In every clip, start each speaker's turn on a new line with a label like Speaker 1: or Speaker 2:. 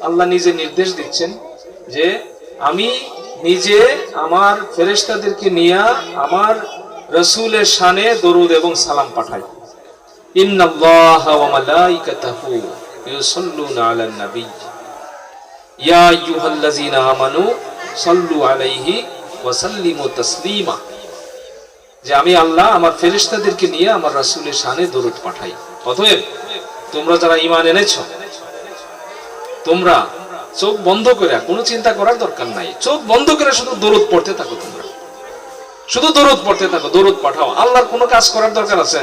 Speaker 1: আল্লাহ নিজে নির্দেশ দিচ্ছেন যে আমি নিজে আমার ফেরেশতাদেরকে নিয়ে আমার রসুলের শানে দরুদ এবং সালাম পাঠাই। আমি আল্লাহ আমার ফেরেশতাদেরকে নিয়ে আমার রাসূলের শানে দরুদ পাঠাই। অতএব তোমরা যারা ইমান এনেছো তোমরা চোখ বন্ধ করে কোনো চিন্তা করার দরকার নাই। চোখ বন্ধ করে শুধু দরুদ পড়তে থাকো তোমরা। শুধু দরুদ পড়তে থাকো, দরুদ পাঠাও। আল্লাহর কোনো কাজ করার দরকার আছে?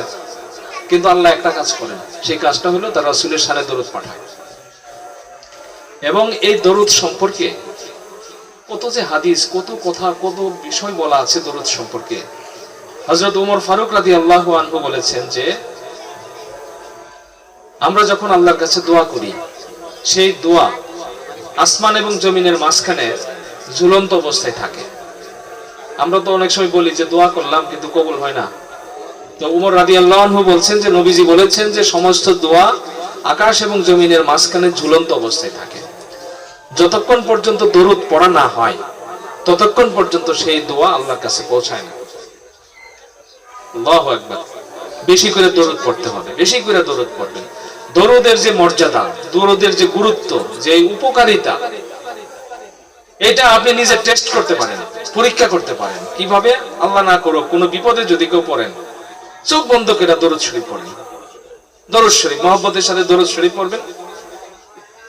Speaker 1: কিন্তু আল্লাহ একটা কাজ করেন। সেই কাজটা হলো তার রাসূলের শানে দরুদ পাঠায় এবং এই দরুদ সম্পর্কে কত যে হাদিস, কত কথা, কত বিষয় বলা আছে দরুদ সম্পর্কে। হযরত ওমর ফারুক রাদিয়াল্লাহু আনহু বলেছেন যে, আমরা যখন আল্লাহর কাছে দোয়া করি সেই দোয়া আসমান এবং জমিনের মাঝখানে ঝুলন্ত অবস্থায় থাকে। আমরা তো অনেক সময় বলি যে দোয়া করলাম, কিন্তু কবুল হয় না। তো উমর রাদি আল্লাহ বলছেন যে, নবীজি বলেছেন যে, সমস্ত দোয়া আকাশ এবং জমিনের মাঝখানে ঝুলন্ত অবস্থায় থাকে। যতক্ষণ পর্যন্ত দরুদ পড়া না হয়, ততক্ষণ পর্যন্ত সেই দোয়া আল্লাহর কাছে পৌঁছায় না। বেশি করে দরুদ পড়তে হবে, বেশি করে দরুদ পড়বেন। দরুদের যে মর্যাদা, দরুদের যে গুরুত্ব, যে উপকারিতা, এটা আপনি নিজে টেস্ট করতে পারেন, পরীক্ষা করতে পারেন। কীভাবে? আল্লাহ না করো কোনো বিপদে যদি কেউ পড়েন, চোখ বন্ধ করে দরুদ শরীফ পড়েন। দরুদ শরীফ, মহব্বতের সাথে দরুদ শরীফ পড়বেন।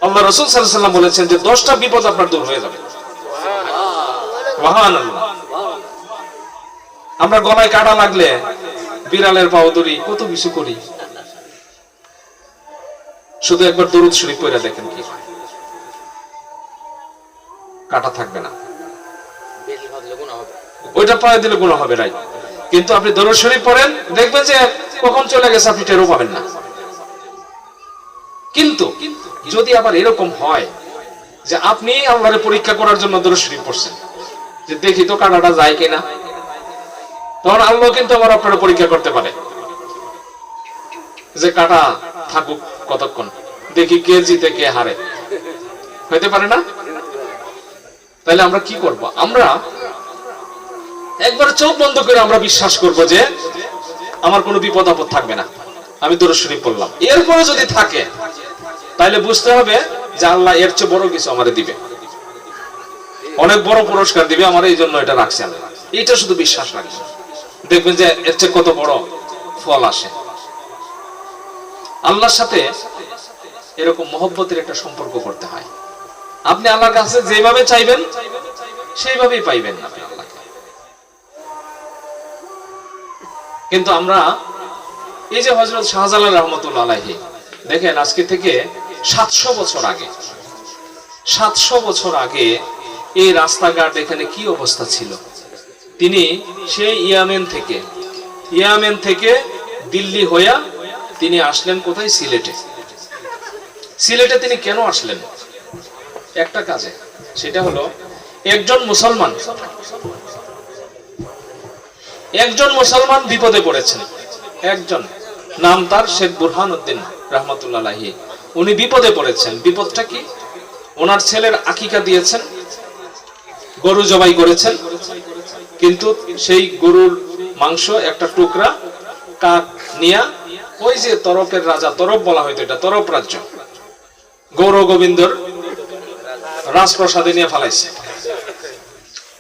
Speaker 1: আল্লাহ রসুল সাল্লাম বলেছেন যে, দশটা বিপদ আপনার দূর হয়ে যাবে। আমরা গলায় কাটা লাগলে, বিড়ালের পাও দড়ি কত কিছু করি। শুধু একবার দরুদ শরীফ পড়ে দেখেন কি হয়। কাটা থাকবে না। ওইটা পায়ে দিলে গুণ হবে রাই কিন্তু আপনি দরুদ শরীফ পড়েন দেখবেন যে কখন চলে গেছে আপনি টেরও পাবেন না। কিন্তু যদি আবার এরকম হয় যে আপনি আল্লাহরে পরীক্ষা করার জন্য দরুদ শরীফ পড়ছেন যে দেখি তো কাটাটা যায় কিনা। তখন আল্লাহ কিন্তু আবার আপনারা পরীক্ষা করতে পারে। যে কাটা থাকুক কতক্ষণ। দেখি কে জিতে, কে হারে। হইতে পারে না? তাহলে আমরা কি করব? আমরা একবার চোখ বন্ধ করে আমরা বিশ্বাস করব যে আমার কোনো বিপদ আপদ থাকবে না। আমি দূর শরীফ পড়লাম। এরপরে যদি থাকে, তাহলে বুঝতে হবে যে আল্লাহ এর চেয়ে বড় কিছু আমাদের দিবে। অনেক বড় পুরস্কার দিবে, আমার এই জন্য এটা রাখছে এটা শুধু বিশ্বাস রাখছে দেখবেন যে এর চেয়ে কত বড় ফল আসে। আল্লাহর সাথে এরকম মহব্বতের একটা সম্পর্ক করতে হয়। আপনি আল্লাহর কাছে যেভাবে চাইবেন, সেইভাবেই পাইবেন আপনি আল্লাহকে। কিন্তু আমরা এই যে হজরত শাহজালাল রহমতুল্লাহ আলাহি দেখেন আজকে থেকে সাতশো বছর আগে, সাতশো বছর আগে এই রাস্তাঘাট এখানে কি অবস্থা ছিল? তিনি সেই ইয়ামেন থেকে ইয়ামেন থেকে দিল্লি হইয়া তিনি আসলেন কোথায়? সিলেটে। সিলেটে তিনি কেন আসলেন? একটা কাজে, সেটা হলো একজন মুসলমান একজন মুসলমান বিপদে পড়েছেন। একজন, নাম তার শেখ বুরহান উদ্দিন রহমতুল্লাহি উনি বিপদে পড়েছেন। বিপদটা কি? ওনার ছেলের আকিকা দিয়েছেন, গরু জবাই করেছেন, কিন্তু সেই গরুর মাংস, একটা টুকরা, কাক নিয়া ওই যে তরফের রাজা, তরফ বলা হয়তো এটা, তরফ রাজ্য। গৌর গোবিন্দর রাজপ্রসাদে নিয়ে ফালাইছে।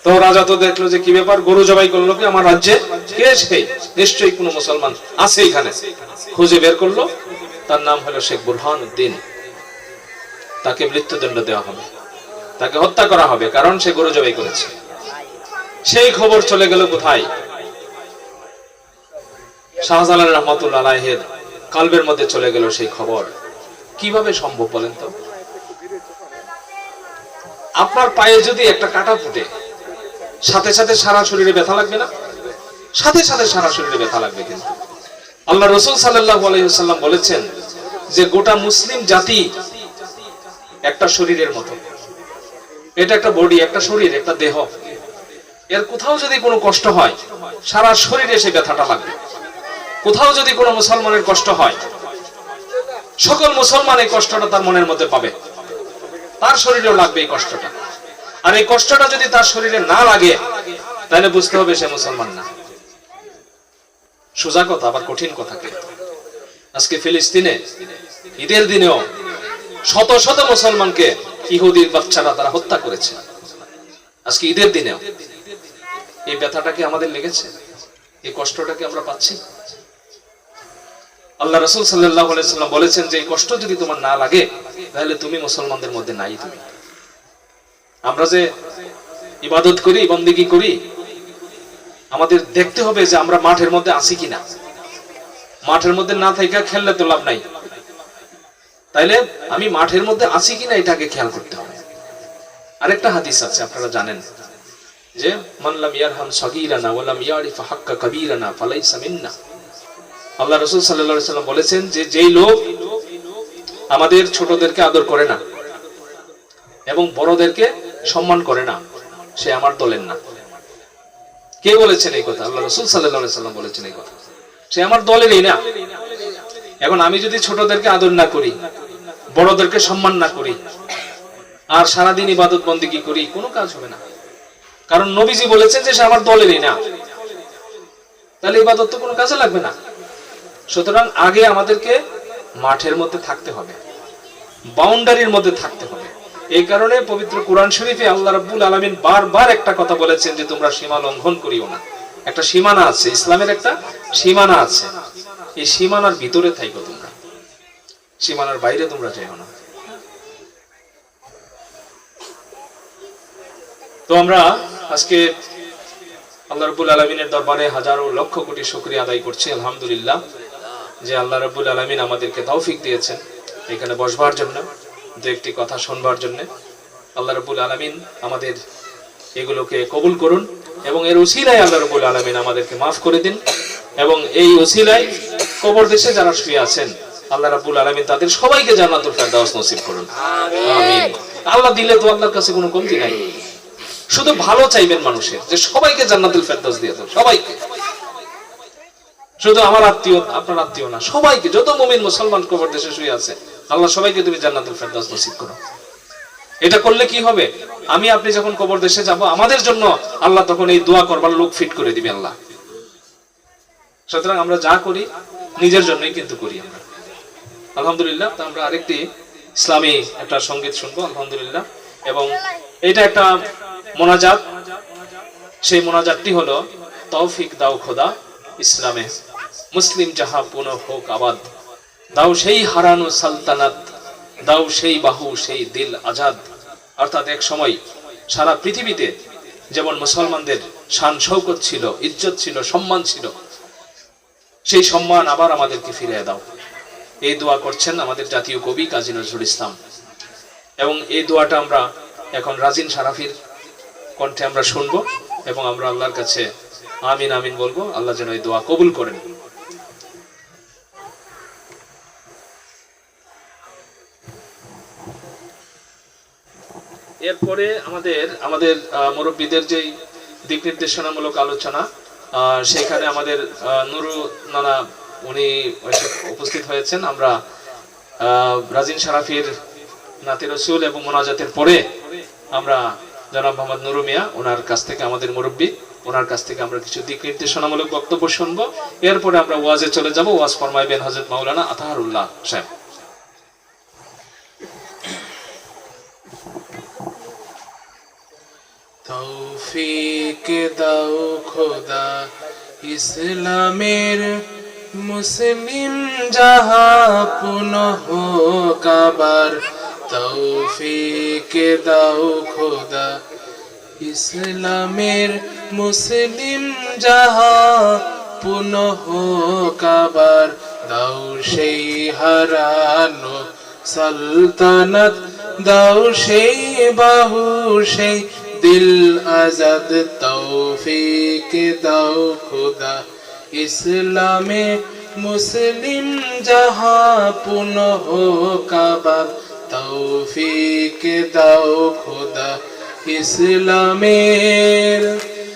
Speaker 1: তো রাজা তো দেখল যে কি ব্যাপার, গরু জবাই করল কি আমার রাজ্যে? নিশ্চয়ই কোনো মুসলমান আছে এখানে। খুঁজে বের করল, তার নাম হলো শেখ বুরহান উদ্দিন। তাকে মৃত্যুদণ্ড দেওয়া হবে। তাকে হত্যা করা হবে, কারণ সে গরু জবাই করেছে। সেই খবর চলে গেল কোথায়? শাহজালাল রহমতুল্লাহ কালবের মধ্যে চলে গেল সেই খবর। কীভাবে সম্ভব বলেন তো? আপনার পায়ে যদি একটা কাটা ফুটে, সাথে সাথে সারা শরীরে ব্যথা লাগবে না? সাথে সাথে সারা শরীরে ব্যথা লাগবে কিন্তু। আল্লাহ রসুল সাল্লাহ আলাইসাল্লাম বলেছেন যে, গোটা মুসলিম জাতি একটা শরীরের মতো। এটা একটা বডি একটা শরীর, একটা দেহ। এর কোথাও যদি কোনো কষ্ট হয়, সারা শরীরে সে ব্যথাটা লাগবে। কোথাও যদি কোনো মুসলমানের কষ্ট হয়, সকল মুসলমান এই কষ্টটা তার মনের মধ্যে পাবে। তার শরীরেও লাগবে এই কষ্টটা। আর এই কষ্টটা যদি তার শরীরে না লাগে, তাহলে বুঝতে হবে সে মুসলমান না। সোজা কথা, আবার কঠিন কথা কিন্তু আজকে ফিলিস্তিনে, ঈদের দিনেও শত শত মুসলমানকে ইহুদির বাচ্চারা তারা হত্যা করেছে। আজকে ঈদের দিনেও। এই ব্যথাটা কি আমাদের লেগেছে? এই কষ্টটা কি আমরা পাচ্ছি? আল্লাহ রসুল সাল্লাহ সাল্লাম বলেছেন যে, এই কষ্ট যদি তোমার না লাগে, তাহলে তুমি মুসলমানদের মধ্যে নাই তুমি। আমরা যে ইবাদত করি, বন্দিগি করি, আমাদের দেখতে হবে যে আমরা মাঠের মধ্যে আছি কিনা। মাঠের মধ্যে না থাকা খেললে তো লাভ নাই। তাইলে আমি মাঠের মধ্যে আছি কিনা এটাকে খেয়াল করতে হবে। আরেকটা হাদিস আছে, আপনারা জানেন, যে মানলাম ইয়ারহাম সগীরানা ওয়ালাম ইয়ারিফ হাক্কা কবীরানা ফালাইসা মিন্না। আল্লাহ রসুল আলাইহি সাল্লাম বলেছেন যে যেই লোক আমাদের ছোটদেরকে আদর করে না এবং বড়দেরকে সম্মান করে না, সে আমার দলের না। কে বলেছেন এই কথা? আল্লাহ রসুল সাল্লাহ সাল্লাম বলেছেন এই কথা। সে আমার দলেরই না। এখন আমি যদি ছোটদেরকে আদর না করি, বড়দেরকে সম্মান না করি, আর সারাদিন ইবাদত বন্দিগি করি, কোনো কাজ হবে না। কারণ নবীজি বলেছেন যে সে আমার দলেরই না। তাহলে ইবাদত তো কোনো কাজে লাগবে না। সুতরাং আগে আমাদেরকে মাঠের মধ্যে থাকতে হবে। বাউন্ডারির মধ্যে থাকতে হবে। এই কারণে পবিত্র কোরআন শরীফে আল্লাহ রাব্বুল আলামিন বারবার একটা কথা বলেছেন যে, তোমরা সীমা লঙ্ঘন করিও না। একটা সীমানা আছে, ইসলামের একটা সীমানা আছে। এই সীমানার ভিতরে থাইকো তোমরা। সীমানার বাইরে তোমরা যাইও না। তো আমরা আজকে আল্লাহ রাব্বুল আলামিনের দরবারে হাজারো লক্ষ কোটি শুকরিয়া আদায় করছি, আলহামদুলিল্লাহ। যে আল্লাহ রাব্বুল আলামিন আমাদেরকে তৌফিক দিয়েছেন এখানে বসবার জন্য দু একটি কথা শুনবার জন্য। আল্লাহ রাব্বুল আলামিন আমাদের এগুলোকে কবুল করুন এবং এর উসিলায় আল্লাহ রাব্বুল আলামিন আমাদেরকে মাফ করে দিন এবং এই উসিলায় কবর দেশে যারা শুয়ে আছেন আল্লাহ রাব্বুল আলামিন তাদের সবাইকে জান্নাতুল ফেরদাউস নসিব করুন। আমিন। আল্লাহ দিলে তো আল্লাহর কাছে কোনো কমতি নাই। শুধু ভালো চাইবেন মানুষের যে সবাইকে জান্নাতুল ফেরদাউস দিয়ে দাও সবাইকে। শুধু আমার আত্মীয়, আপনার আত্মীয় না, সবাইকে, যত মুমিন মুসলমান কবর দেশে শুয়ে আছে, আল্লাহ সবাইকে তুমি জান্নাতুল ফেরদাউস নসিব করো। এটা করলে কি হবে? আমি, আপনি যখন কবর দেশে যাব, আমাদের জন্য আল্লাহ তখন এই দোয়া করবার লোক ফিট করে দিবে আল্লাহ। সুতরাং আমরা যা করি, নিজের জন্যই কিন্তু করি আমরা। আলহামদুলিল্লাহ, তো আমরা আরেকটি ইসলামী একটা সংগীত শুনব, আলহামদুলিল্লাহ। এবং এটা একটা মোনাজাত। সেই মোনাজাতটি হলো, তৌফিক দাও খোদা ইসলামে। মুসলিম যাহা পুনঃ হোক আবাদ। দাও সেই হারানো সালতানাত, দাও সেই বাহু, সেই দিল আজাদ। অর্থাৎ এক সময় সারা পৃথিবীতে যেমন মুসলমানদের শান শৌকত ছিল, ইজ্জত ছিল, সম্মান ছিল, সেই সম্মান আবার আমাদেরকে ফিরিয়ে দাও। এই দোয়া করছেন আমাদের জাতীয় কবি কাজী নজরুল ইসলাম। এবং এই দোয়াটা আমরা এখন রাজিন সারাফির কণ্ঠে আমরা শুনব এবং আমরা আল্লাহর কাছে আমিন আমিন বলব। আল্লাহ যেন এই দোয়া কবুল করেন। এরপরে আমাদের আমাদের মুরব্বীদের যেই দিক নির্দেশনামূলক আলোচনা সেখানে আমাদের নুরু নানা উনি উপস্থিত হয়েছেন। আমরা রাজিন সারাফির নাতি রসুল এবং মোনাজাতের পরে আমরা জনাব মোহাম্মদ নুরু মিয়া ওনার কাছ থেকে, আমাদের মুরব্বী ওনার কাছ থেকে আমরা কিছু দিক নির্দেশনামূলক বক্তব্য শুনব। এরপরে আমরা ওয়াজে চলে যাব। ওয়াজ ফরমাইবেন হজরত মাওলানা আতাহারুল্লাহ সাহেব।
Speaker 2: তৌফিক দাও খোদা ইসলামের মুসলিম যাহা পুনঃ কাবার তৌফিক দাও খোদা ইসলামের মুসলিম যাহা পুনঃ কাবার দাও সেই হারানো সালতানাত, দাও সেই বাহু, সেই দিল আজাদ তৌফিক দাও খুদা ইসলামে মুসলিম যাহা পুনঃ কাবাব তৌফিক দাও খুদা ইসলামের